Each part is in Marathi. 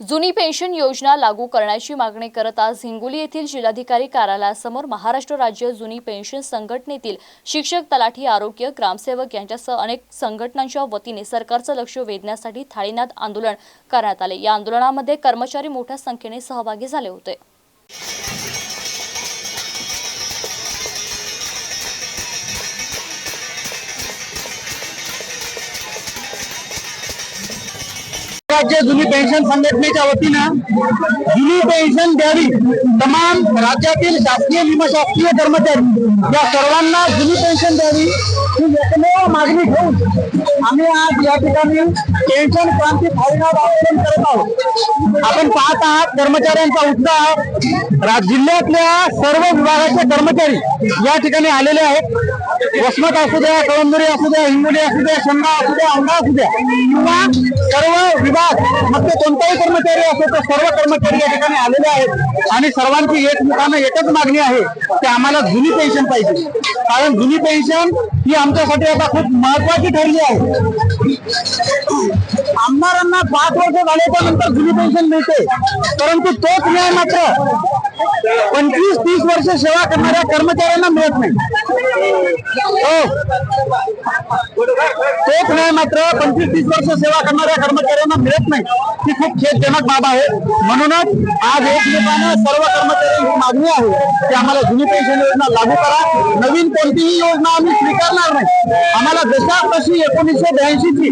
जुनी पेन्शन योजना लागू करण्याची मागणी करत आज हिंगोली येथील जिल्हाधिकारी कार्यालयासमोर महाराष्ट्र राज्य जुनी पेन्शन संघटनेतील शिक्षक तलाठी आरोग्य ग्रामसेवक यांच्यासह अनेक संघटनांच्या वतीने सरकारचं लक्ष वेधण्यासाठी थाळीनाद आंदोलन करण्यात आले. या आंदोलनामध्ये कर्मचारी मोठ्या संख्येने सहभागी झाले होते. राज्य जुनी पेन्शन संघटनेच्या वतीनं जुनी पेन्शन द्यावी. तमाम राज्यातील शासकीय निमशासकीय कर्मचारी या सर्वांना जुनी पेन्शन द्यावी. ही एकमेव मागणी घेऊन आम्ही आज या ठिकाणी पेन्शन क्रांती थाळीनाथ आंदोलन करत आहोत. आपण पाहत आहात कर्मचाऱ्यांचा उत्साह. जिल्ह्यातल्या सर्व विभागाचे कर्मचारी या ठिकाणी आलेले आहेत. वसमत असू द्या कळमनुरी असू द्या हिंगोली असू द्या शंगा असू द्या औंढा असू द्या किंवा सर्व विभाग मग ते कोणताही कर्मचारी असो तर सर्व कर्मचारी या ठिकाणी आलेले आहेत. आणि सर्वांची एकमुखानं एकच मागणी आहे की आम्हाला जुनी पेन्शन पाहिजे. कारण जुनी पेन्शन ही आमच्यासाठी आता खूप महत्वाची ठरली आहे. आमदारांना पाच वर्ष झाल्याच्यानंतर जुनी पेन्शन मिळते. परंतु तोच न्याय मात्र पंचवीस तीस वर्ष सेवा करणाऱ्या कर्मचाऱ्यांना मिळत नाही. हो. तोच न्याय मात्र पंचवीस तीस वर्ष सेवा करणाऱ्या कर्मचाऱ्यांना मिळत नाही. ही खूप खेदजनक बाब आहे. म्हणूनच आज एकमेकानं सर्व कर्मचाऱ्यांची मागणी आहे की आम्हाला जुनी पेन्शन योजना लागू करा. नवीन कोणतीही योजना आम्ही स्वीकारणार नाही. आम्हाला जशा तशी एकोणीसशे ब्याऐंशी ची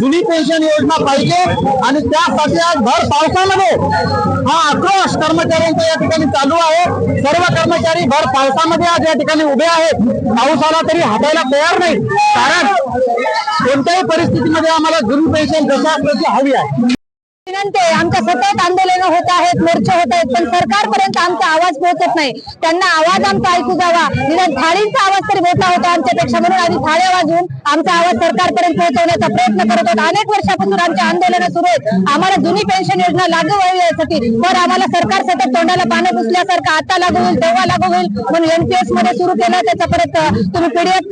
जुनी पेन्शन योजना पाहिजे आणि त्यासाठी आज भर पावसामध्ये हो. हा. आक्रोश कर्मचाऱ्यांचा या ठिकाणी चालू आहे. सर्व कर्मचारी भर पावसामध्ये आज या ठिकाणी उभे आहेत. पाऊस आला तरी हटायला तयार नाही. कारण कोणत्याही परिस्थितीमध्ये आम्हाला जुनी पेन्शन जशा तशी हवी आहे. विनंती आमच्या सतत आंदोलन होत आहेत मोर्चे होत आहेत पण सरकारपर्यंत आमचा आवाज पोहोचत नाही. त्यांना आवाज आमचा ऐकू जावा निदान थाळींचा आवाज तरी मोठा होता आमच्यापेक्षा म्हणून आम्ही थाळ्या वाजवून आमचा आवाज सरकारपर्यंत पोहोचवण्याचा प्रयत्न करत आहोत अनेक वर्षापासून आमचे आंदोलन सुरू आहेत. आम्हाला जुनी पेन्शन योजना लागू व्हावी यासाठी. पण आम्हाला सरकार सतत तोंडाला पानं पुसल्यासारखं आता लागू होईल तेव्हा लागू होईल म्हणून एनपीएसमध्ये सुरू केलं. त्याचा परत तुम्ही पीडीएफ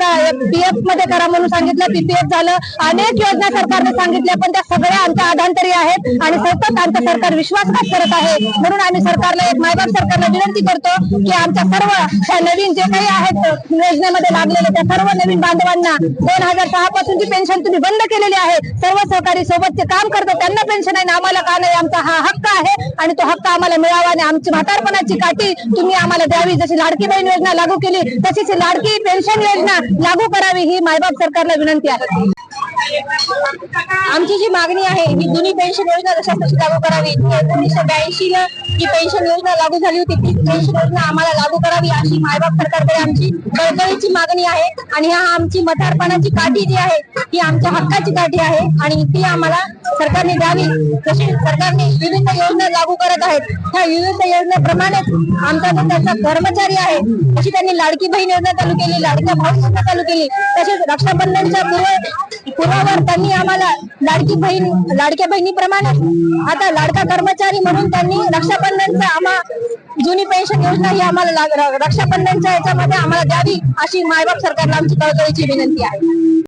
पीएफमध्ये करा म्हणून सांगितलं. पीपीएफ झालं. अनेक योजना सरकारने सांगितल्या पण त्या सगळ्या आमच्या आधांतरी आहेत आणि सतत आमचं सरकार विश्वासघात करत आहे. म्हणून आम्ही सरकारला एक मायबाप सरकारला विनंती विनंती करतो की आमच्या सर्व नवीन जे काही आहेत योजनेमध्ये लागलेले त्या सर्व नवीन बांधवांना दोन हजार सहा पासूनची पेन्शन तुम्ही बंद केलेली आहे सर्व सहकारी सोबतचे काम करतो त्यांना पेन्शन आहे आम्हाला का नाही आमचा हा हक्क आहे आणि तो हक्क आम्हाला मिळावा आणि आमची म्हातारपणाची काठी तुम्ही आम्हाला द्यावी. जशी लाडकी बहीण योजना लागू केली तशीच लाडकी पेन्शन योजना लागू करावी ही मायबाप सरकारला विनंती आहे. आमची जी मागणी आहे ही जुनी पेन्शन योजना जशा तशी लागू करावी एकोणीसशे ब्याऐंशी ला जी पेन्शन योजना लागू झाली होती ती पेन्शन योजना आम्हाला लागू करावी अशी मायबाप सरकारकडे आमची कळकळीची मागणी आहे आणि हा आमची मठारपणाची काठी जी आहे ती आमच्या हक्काची काठी आहे आणि ती आम्हाला सरकारने द्यावी. जसे सरकारने विविध योजना लागू करत आहेत त्या विविध योजनेप्रमाणेच आमचा जो त्याचा कर्मचारी आहे तशी त्यांनी लाडकी बहीण योजना चालू केली लाडका भाऊ योजना चालू केली तसेच रक्षाबंधनच्या पूर्व पूर्वावर त्यांनी आम्हाला लाडकी बहीण लाडक्या बहिणीप्रमाणे आता लाडका कर्मचारी म्हणून त्यांनी रक्षा रक्षाबंधनचा आम्हा जुनी पेन्शन योजना ही आम्हाला लाग- रक्षाबंधनच्या याच्यामध्ये आम्हाला द्यावी अशी मायबाप सरकारला आमची कळकळीची विनंती आहे.